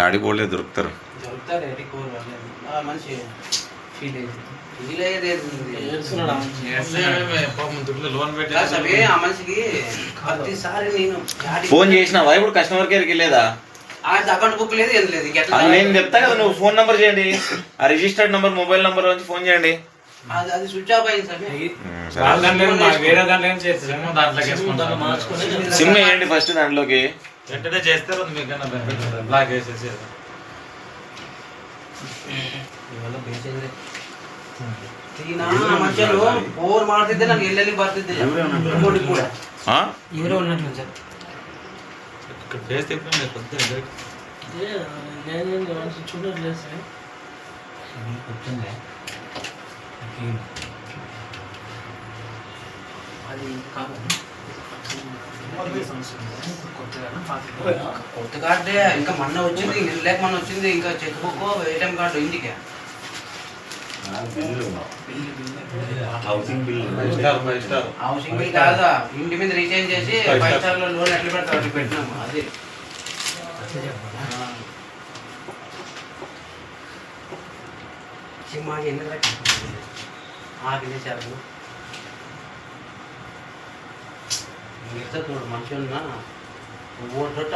యాడికి పోలేదు దొరుకుతారు. ఫోన్ చేసినావా? ఇప్పుడు కస్టమర్ కేర్కి లేదు నేను చెప్తా కదా నువ్వు ఫోన్ నంబర్ చేయండి. ఆ రిజిస్టర్డ్ నంబర్ మొబైల్ నంబర్ నుంచి ఫోన్ చేయండి. అది స్విచ్ ఆఫ్ సిమ్ వేయండి ఫస్ట్ దాంట్లోకి. వెంటనే చేస్తారు అది మీకన్నా బెనిఫిట్ ఉంటుంది. బ్లాక్ వేసేసి మాట్లాడితే నాకు వెళ్ళి పడుతుంది ఇంకోటి కూడా. ఆ? ఎవరో ఉన్నట్లు చూడట్లేదు సార్. అది కాదు. కొత్త కార్డే ఇంకా మొన్న వచ్చింది లేక మొన్న వచ్చింది ఇంకా చెక్ బుక్ ఏటీఎం కార్డు ఇంటికి? Star five star housing bill కాదా ఇంటి మీద రీఛార్జ్ చేసి ఫైవ్. స్టార్. లో లోన్ ఎట్లా అట్లా పెట్టినాము అది. మాకు మిగతా చూడు మనిషి ఉన్నా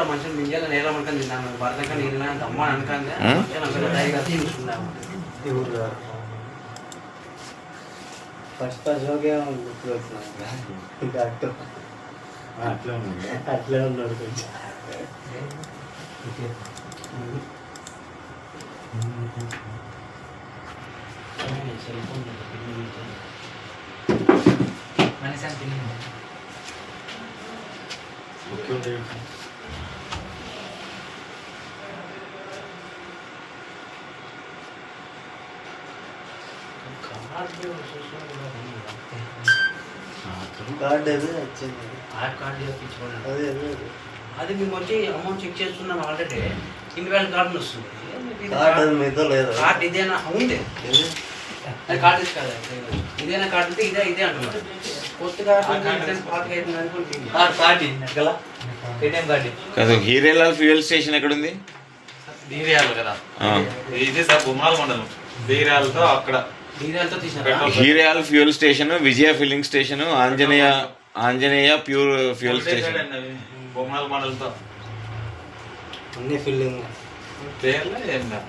ఆ మింగేలా నేల తిన్నాను భరతక అమ్మ ఫస్ట్ అశోకే గుర్తు వచ్చినాను డాక్టర్ అట్లా ఉన్నాడు కొంచెం. సెల్ ఫోన్ మనిషి అని తెలియదు కార్డ్ అదే వచ్చింది ఆధార్ కార్డు ఇప్పించుకోండి అదే అదే అదే. మేము వచ్చి అమౌంట్ చెక్ చేస్తున్నాం ఆల్రెడీ. ఇన్ని వేల కార్డు వస్తుంది కార్డ్ మీతో లేదా. కార్డు ఇదేనా? ఉంది. కార్డు కదా ఇదేనా కార్డు అంటే ఇదే ఇదే అంటున్నారు. కాదు హీరేలాల్ ఫ్యూయల్ స్టేషన్ ఎక్కడుంది? బీరియాలు కదా. ఆ. ఇది సార్ బొమ్మల మండలం. బీరియాలతో అక్కడ. Hiralal fuel station Vijaya filling station Anjaneya Anjaneya pure fuel station. బొమ్మల మండలంతో. అన్ని ఫిల్లింగ్. పేర్లే ఏం